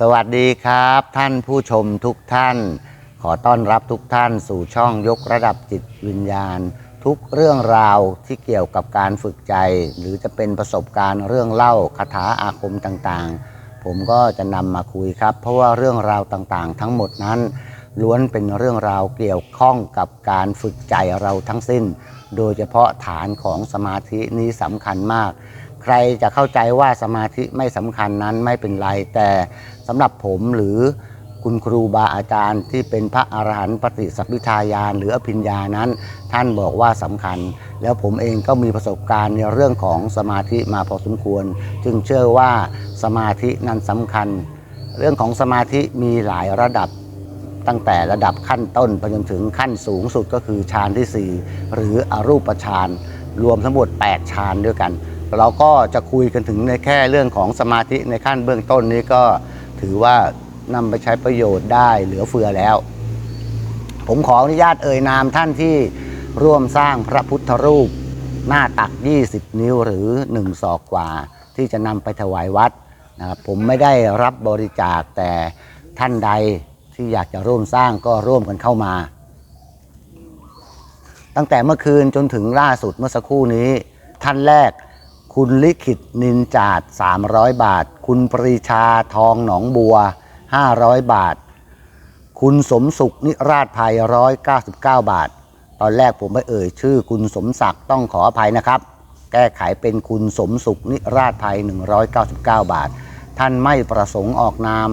สวัสดีครับ ท่านผู้ชมทุกท่าน ขอต้อนรับทุกท่านสู่ช่องยกระดับจิตวิญญาณ ทุกเรื่องราวที่เกี่ยวกับการฝึกใจ หรือจะเป็นประสบการณ์เรื่องเล่าคาถาอาคมต่างๆ ผมก็จะนำมาคุยครับ เพราะว่าเรื่องราวต่างๆ ทั้งหมดนั้น ล้วนเป็นเรื่องราวเกี่ยวข้องกับการฝึกใจเราทั้งสิ้น โดยเฉพาะฐานของสมาธินี้สำคัญมาก ใครจะเข้าใจว่าสมาธิไม่สำคัญนั้นไม่เป็นไร แต่สำหรับผมหรือคุณครูบาอาจารย์ที่เป็นพระอรหันต์ปฏิสัพพิทายานหรืออภิญญานั้น ท่านบอกว่าสำคัญ แล้วผมเองก็มีประสบการณ์ในเรื่องของสมาธิมาพอสมควร จึงเชื่อว่าสมาธินั้นสำคัญ เรื่องของสมาธิมีหลายระดับตั้งแต่ระดับขั้นต้นไปจนถึงขั้นสูงสุดก็คือฌานทีสี่4 หรืออรูปฌานรวมทั้งหมด 8 ฌานด้วยกัน เราก็จะคุยกันถึงในแค่เรื่องของสมาธิในขั้นเบื้องต้นนี้ก็ถือว่านำไปใช้ประโยชน์ได้เหลือเฟือแล้ว ผมขออนุญาตเอ่ยนามท่านที่ร่วมสร้างพระพุทธรูป หน้าตัก 20 นิ้วหรือ 1 ศอกกว่า ที่จะนำไปถวายวัดนะครับผมไม่ได้รับบริจาคแต่ท่านใดที่อยากจะร่วมสร้างก็ร่วมกันเข้ามา ตั้งแต่เมื่อคืนจนถึงล่าสุดเมื่อสักครู่นี้ท่านแรก คุณลิขิตนินจาด 300 บาท คุณปรีชาทองหนองบัว 500 บาท คุณสมสุขนิราชภัย 199 บาท ตอนแรกผมไม่เอ่ยชื่อ คุณสมศักดิ์ต้องขออภัยนะครับ แก้ไขเป็นคุณสมสุขนิราชภัย 199 บาท ท่านไม่ประสงค์ออกนาม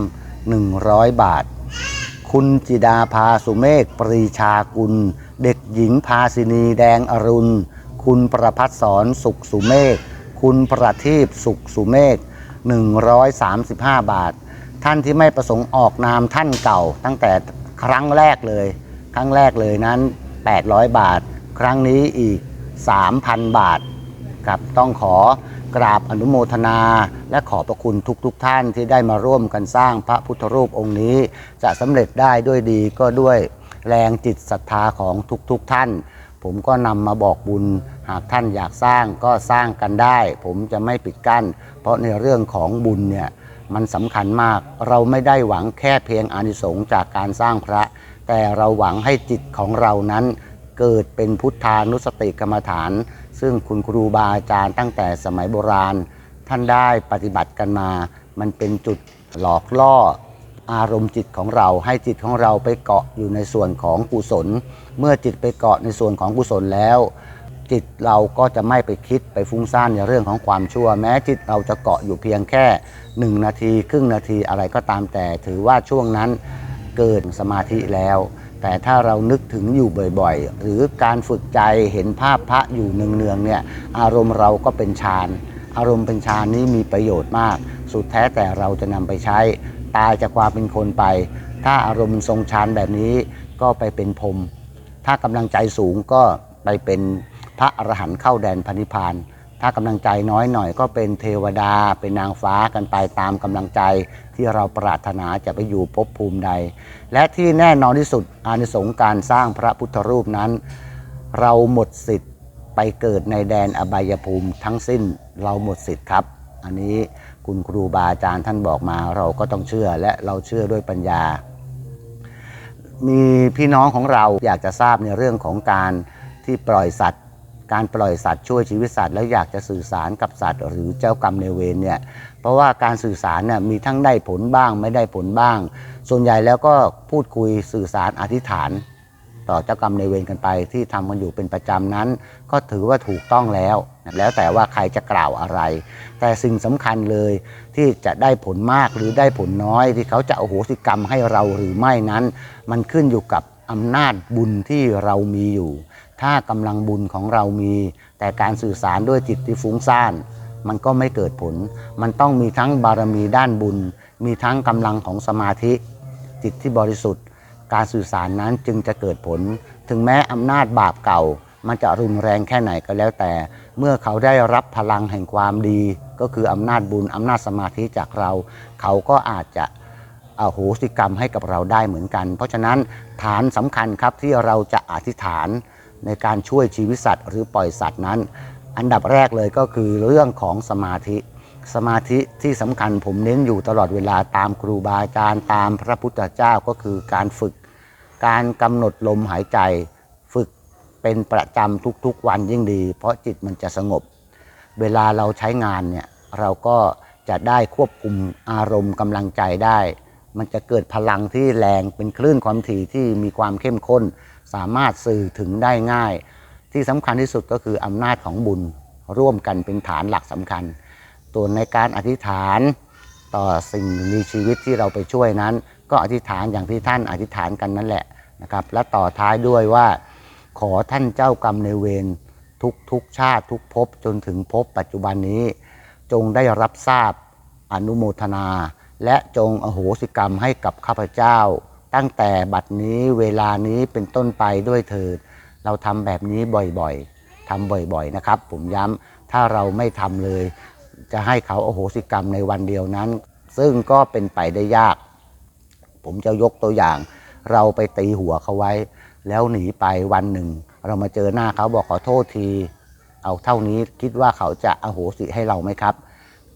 100 บาท คุณจิดาภาสุเมฆปรีชากุล เด็กหญิงภาสินีแดงอรุณ คุณประพัฒสอนสุขสุเมฆ คุณประทีปสุขสุเมฆ135 บาท ท่านที่ไม่ประสงค์ออกนามท่านเก่า ตั้งแต่ครั้งแรกเลย ครั้งแรกเลยนั้น 800 บาท ครั้งนี้อีก 3,000 บาทครับต้องขอกราบอนุโมทนา และขอบพระคุณทุกๆทท่านที่ได้มาร่วมกันสร้างพระพุทธรูปองค์นี้ จะสำเร็จได้ด้วยดีก็ด้วยแรงจิตศรัทธาของทุกๆทท่าน ผมก็นำมาบอกบุญ หากท่านอยากสร้างก็สร้างกันได้ ผมจะไม่ปิดกั้น เพราะในเรื่องของบุญเนี่ยมันสำคัญมาก เราไม่ได้หวังแค่เพียงอานิสงส์จากการสร้างพระ แต่เราหวังให้จิตของเรานั้นเกิดเป็นพุทธานุสติกรรมฐาน ซึ่งคุณครูบาอาจารย์ตั้งแต่สมัยโบราณ ท่านได้ปฏิบัติกันมา มันเป็นจุดหลอกล่ออารมณ์จิตของเราให้จิตของเราไปเกาะอยู่ในส่วนของกุศล เมื่อจิตไปเกาะในส่วนของกุศลแล้ว จิตเราก็จะไม่ไปคิดไปฟุ้งซ่านในเรื่องของความชั่ว แม้จิตเราจะเกาะอยู่เพียงแค่หนึ่งนาที ครึ่งนาทีอะไรก็ตามแต่ ถือว่าช่วงนั้นเกินสมาธิแล้ว แต่ถ้าเรานึกถึงอยู่บ่อยๆ หรือการฝึกใจเห็นภาพพระอยู่เนืองๆเนี่ยอารมณ์เราก็เป็นฌานอารมณ์เป็นฌานนี้มีประโยชน์มาก สุดแท้แต่เราจะนำไปใช้ ตายจากความเป็นคนไป ถ้าอารมณ์ทรงฌานแบบนี้ก็ไปเป็นพรมถ้ากำลังใจสูงก็ไปเป็น ระอรหันต์เข้าแดนพันิพาน ถ้ากำลังใจน้อยหน่อยก็เป็นเทวดา เป็นนางฟ้ากันไปตามกำลังใจที่เราปรารถนาจะไปอยู่ภพภูมิใด และที่แน่นอนที่สุดอานิสงส์การสร้างพระพุทธรูปนั้น เราหมดสิทธิ์ไปเกิดในแดนอบายภูมิทั้งสิ้นเราหมดสิทธิ์ครับ อันนี้คุณครูบาอาจารย์ท่านบอกมาเราก็ต้องเชื่อและเราเชื่อด้วยปัญญา มีพี่น้องของเราอยากจะทราบในเรื่องของการที่ปล่อยสัตว์ การปล่อยสัตว์ช่วยชีวิตสัตว์แล้วอยากจะสื่อสารกับสัตว์ หรือเจ้ากรรมในเวรเนี่ยเพราะว่าการสื่อสารเนี่ยมีทั้งได้ผลบ้างไม่ได้ผลบ้าง ส่วนใหญ่แล้วก็พูดคุยสื่อสารอธิษฐาน ต่อเจ้ากรรมในเวรกันไปที่ทำกันอยู่เป็นประจำนั้น ก็ถือว่าถูกต้องแล้ว แล้วแต่ว่าใครจะกล่าวอะไร แต่สิ่งสำคัญเลยที่จะได้ผลมากหรือได้ผลน้อย ที่เขาจะโอโหสิกรรมให้เราหรือไม่นั้น มันขึ้นอยู่กับอำนาจบุญที่เรามีอยู่ ถ้ากำลังบุญของเรามี แต่การสื่อสารด้วยจิตที่ฟุ้งซ่าน มันก็ไม่เกิดผล มันต้องมีทั้งบารมีด้านบุญ มีทั้งกำลังของสมาธิ จิตที่บริสุทธิ์ การสื่อสารนั้นจึงจะเกิดผล ถึงแม้อำนาจบาปเก่า มันจะรุนแรงแค่ไหนก็แล้วแต่ เมื่อเขาได้รับพลังแห่งความดี ก็คืออำนาจบุญอำนาจสมาธิจากเรา เขาก็อาจจะอโหสิกรรมให้กับเราได้เหมือนกัน เพราะฉะนั้นฐานสำคัญครับที่เราจะอธิษฐาน ในการช่วยชีวิตสัตว์หรือปล่อยสัตว์นั้น อันดับแรกเลยก็คือเรื่องของสมาธิ สมาธิที่สำคัญผมเน้นอยู่ตลอดเวลาตามครูบาอาจารย์ตามพระพุทธเจ้าก็คือการฝึก การกำหนดลมหายใจ ฝึกเป็นประจำทุกๆวันยิ่งดี เพราะจิตมันจะสงบ เวลาเราใช้งานเนี่ยเราก็จะได้ควบคุมอารมณ์กำลังใจได้ มันจะเกิดพลังที่แรงเป็นคลื่นความถี่ที่มีความเข้มข้น สามารถสื่อถึงได้ง่าย ที่สำคัญที่สุดก็คืออำนาจของบุญร่วมกันเป็นฐานหลักสำคัญ ตัวในการอธิษฐานต่อสิ่งมีชีวิตที่เราไปช่วยนั้น ก็อธิษฐานอย่างที่ท่านอธิษฐานกันนั่นแหละนะครับและต่อท้ายด้วยว่า ขอท่านเจ้ากรรมในเวรทุกทุกชาติทุกภพจนถึงภพปัจจุบันนี้ จงได้รับทราบอนุโมทนา และจงอโหสิกรรมให้กับข้าพเจ้า ตั้งแต่บัดนี้เวลานี้เป็นต้นไปด้วยเถิด เราทำแบบนี้บ่อยๆทำบ่อยๆนะครับ ผมย้ำถ้าเราไม่ทำเลย จะให้เขาโอโหสิกรรมในวันเดียวนั้น ซึ่งก็เป็นไปได้ยาก ผมจะยกตัวอย่าง เราไปตีหัวเขาไว้ แล้วหนีไปวันหนึ่ง เรามาเจอหน้าเขาบอกขอโทษที เอาเท่านี้คิดว่าเขาจะอโหสิให้เราไหมครับ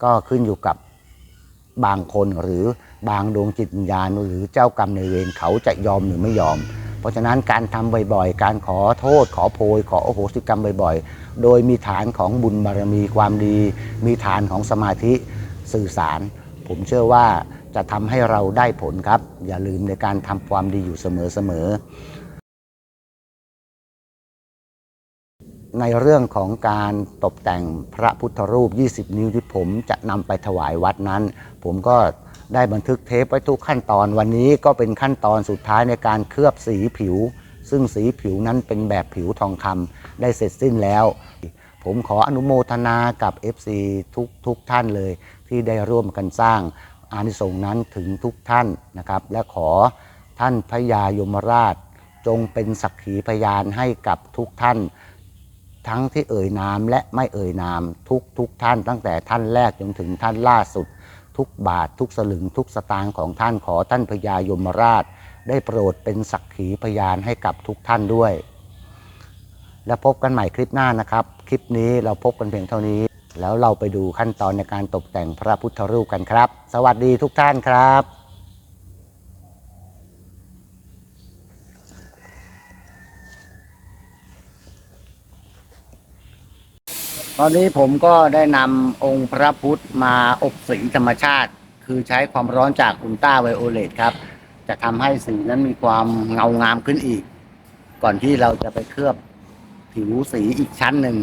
ก็ขึ้นอยู่กับบางคนหรือ บางดวงจิตวิญญาณหรือเจ้ากรรมในเวรเขาจะยอมหรือไม่ยอม เพราะฉะนั้นการทำบ่อยๆ การขอโทษ ขอโพย ขอโอโหสิกรรมบ่อยๆ โดยมีฐานของบุญบารมีความดี มีฐานของสมาธิสื่อสาร ผมเชื่อว่าจะทำให้เราได้ผลครับ อย่าลืมในการทำความดีอยู่เสมอๆในเรื่องของการตกแต่งพระพุทธรูป 20 นิ้วที่ผมจะนำไปถวายวัดนั้น ผมก็ ได้บันทึกเทปไว้ทุกขั้นตอนวันนี้ก็เป็นขั้นตอนสุดท้ายในการเคลือบสีผิว ซึ่งสีผิวนั้นเป็นแบบผิวทองคำได้เสร็จสิ้นแล้ว ผมขออนุโมทนากับ FC ทุกทุกท่านเลย ที่ได้ร่วมกันสร้างอานิสงส์นั้นถึงทุกท่านนะครับ และขอท่านพญายมราช จงเป็นสักขีพยานให้กับทุกท่าน ทั้งที่เอ่ยนามและไม่เอ่ยนามทุกทุกท่านตั้งแต่ท่านแรกจนถึงท่านล่าสุด ทุกบาททุกสลึงทุกสตางค์ของท่านขอท่านพญายมราช ได้โปรดเป็นสักขีพยานให้กับทุกท่านด้วย แล้วพบกันใหม่คลิปหน้านะครับ คลิปนี้เราพบกันเพียงเท่านี้ แล้วเราไปดูขั้นตอนในการตกแต่งพระพุทธรูปกันครับ สวัสดีทุกท่านครับ ตอนนี้ผมก็ได้นำองค์พระพุทธมาอบสีธรรมชาติ คือใช้ความร้อนจากอุลตราไวโอเลตครับ จะทำให้สีนั้นมีความเงางามขึ้นอีก ก่อนที่เราจะไปเคลือบผิวสีอีกชั้นหนึ่ง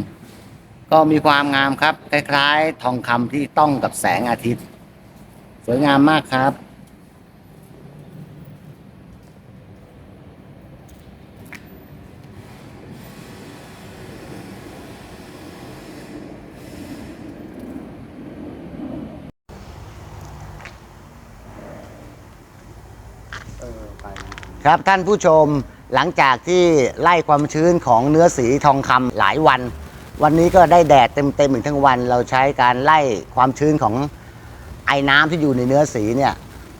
ก็มีความงามครับ คล้ายๆ ทองคำที่ต้องกับแสงอาทิตย์ สวยงามมากครับ ครับท่านผู้ชมหลังจากที่ไล่ความชื้นของเนื้อสีทองคำหลายวัน วันนี้ก็ได้แดดเต็มๆอีกทั้งวัน เราใช้การไล่ความชื้นของไอ้น้ำที่อยู่ในเนื้อสีเนี่ย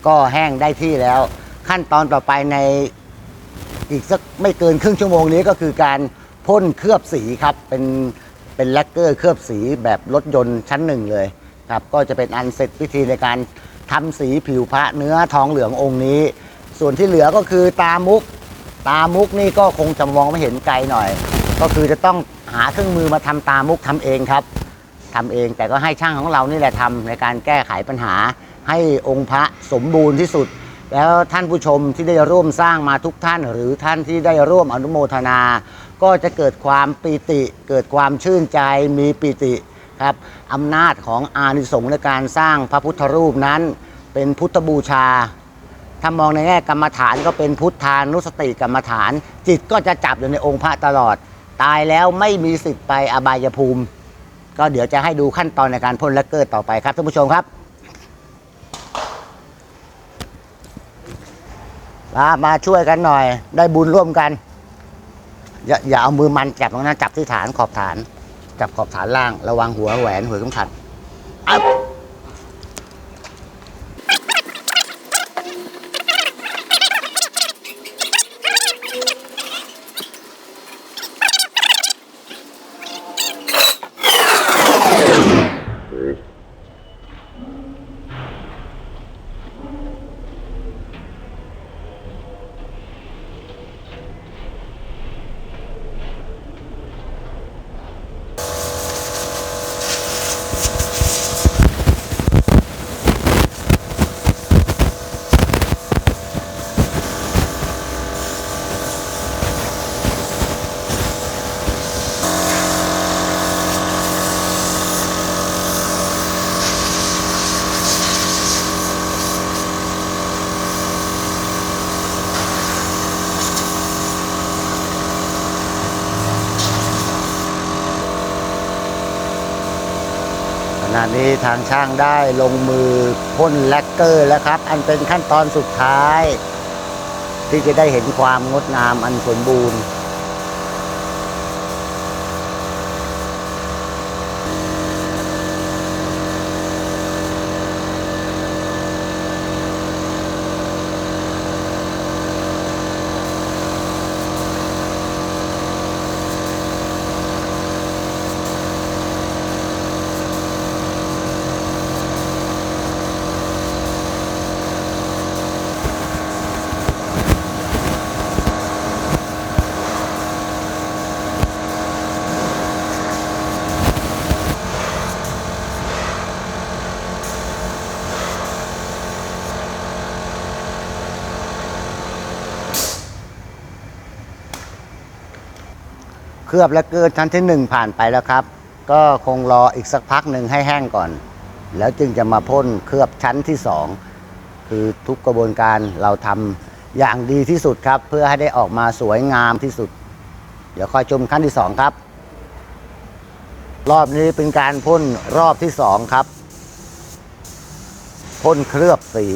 ก็แห้งได้ที่แล้ว ขั้นตอนต่อไปในอีกสักไม่เกินครึ่งชั่วโมงนี้ก็คือการพ่นเคลือบสีครับเป็นเป็นแลกเกอร์เคลือบสีแบบรถยนต์ชั้นหนึ่งเลยครับก็จะเป็นอันเสร็จพิธีในการทำสีผิวพระเนื้อทองเหลืององค์นี้ ส่วนที่เหลือก็คือตามุก ตามุกนี่ก็คงจะมองไม่เห็นไกลหน่อย ก็คือจะต้องหาเครื่องมือมาทำตามุกทำเองครับทำเองแต่ก็ให้ช่างของเรานี่แหละทำในการแก้ไขปัญหา ให้องค์พระสมบูรณ์ที่สุด แล้วท่านผู้ชมที่ได้ร่วมสร้างมาทุกท่าน หรือท่านที่ได้ร่วมอนุโมทนา ก็จะเกิดความปีติ เกิดความชื่นใจมีปีติครับอำนาจของอานิสงส์ในการสร้างพระพุทธรูปนั้น เป็นพุทธบูชา ถ้ามองในแง่กรรมฐานก็เป็นพุทธานุสติกรรมฐาน จิตก็จะจับอยู่ในองค์พระตลอด ตายแล้วไม่มีสิทธิ์ไปอบายภูมิ ก็เดี๋ยวจะให้ดูขั้นตอนในการพ่นแลกเกอร์ต่อไปครับท่านผู้ชมครับมามาช่วยกันหน่อย ได้บุญร่วมกัน อย่าอย่าเอามือมันจับตรงนั้นจับที่ฐานขอบฐาน จับขอบฐานล่าง ระวังหัวแหวนหัวสำคัญอั นี้ทางช่างได้ลงมือพ่นแลกเกอร์แล้วครับ อันเป็นขั้นตอนสุดท้าย ที่จะได้เห็นความงดงามอันสมบูรณ์ ลือบและเกินชั้นที่หนึ่งผ่านไปแล้วครับ ก็คงรออีกสักพักหนึ่งให้แห้งก่อน แล้วจึงจะมาพ่นเคลือบชั้นที่สองคือทุกกระบวนการเราทำอย่างดีที่สุดครับ เพื่อให้ได้ออกมาสวยงามที่สุด เดี๋ยวคอยชมขั้นที่สองครับ รอบนี้เป็นการพ่นรอบที่สองครับพ่นเคลือบสี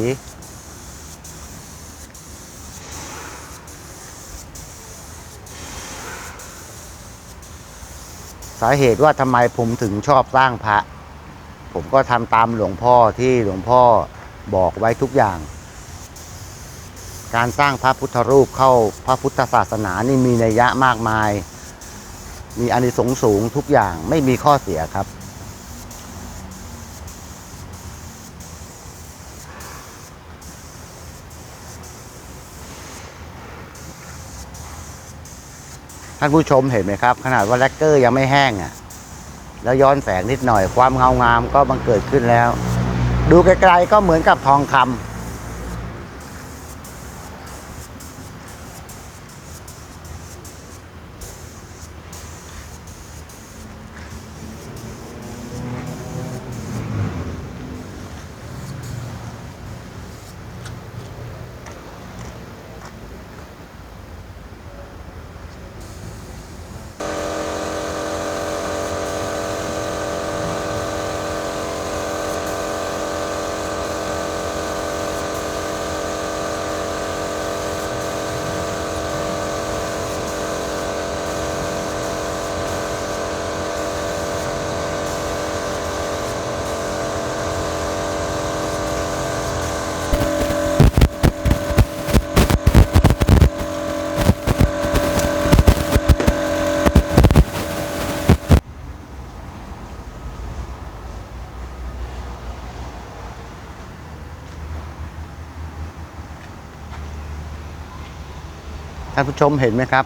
สาเหตุว่าทำไมผมถึงชอบสร้างพระ ผมก็ทำตามหลวงพ่อที่หลวงพ่อบอกไว้ทุกอย่าง การสร้างพระพุทธรูปเข้าพระพุทธศาสนานี่มีนัยยะมากมาย มีอานิสงส์สูงทุกอย่างไม่มีข้อเสียครับ ท่านผู้ชมเห็นไหมครับ ขนาดว่าแลกเกอร์ยังไม่แห้งอะ แล้วย้อนแสงนิดหน่อยความเงางามก็บังเกิดขึ้นแล้ว ดูไกลๆก็เหมือนกับทองคำ ท่านผู้ชมเห็นไหมครับ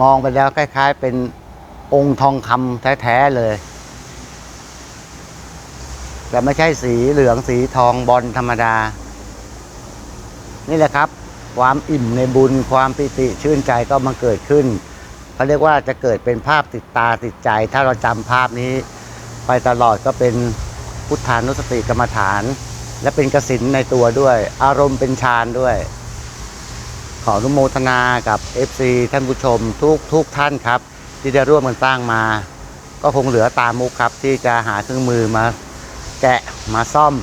มองไปแล้วคล้าย ๆ เป็นองค์ทองคำแท้ ๆ เลย แต่ไม่ใช่สีเหลืองสีทองบอลธรรมดา นี่แหละครับ ความอิ่มในบุญความปิติชื่นใจก็มาเกิดขึ้นเขาเรียกว่าจะเกิดเป็นภาพติดตาติดใจ ถ้าเราจำภาพนี้ ไปตลอดก็เป็นพุทธานุสติกรรมฐาน และเป็นกสินในตัวด้วย อารมณ์เป็นฌานด้วย ขออนุโมทนากับ FC ท่านผู้ชมทุกทุกท่านครับ ที่ได้ร่วมกันสร้างมา ก็คงเหลือตามมุกครับ ที่จะหาเครื่องมือมาแกะมาซ่อม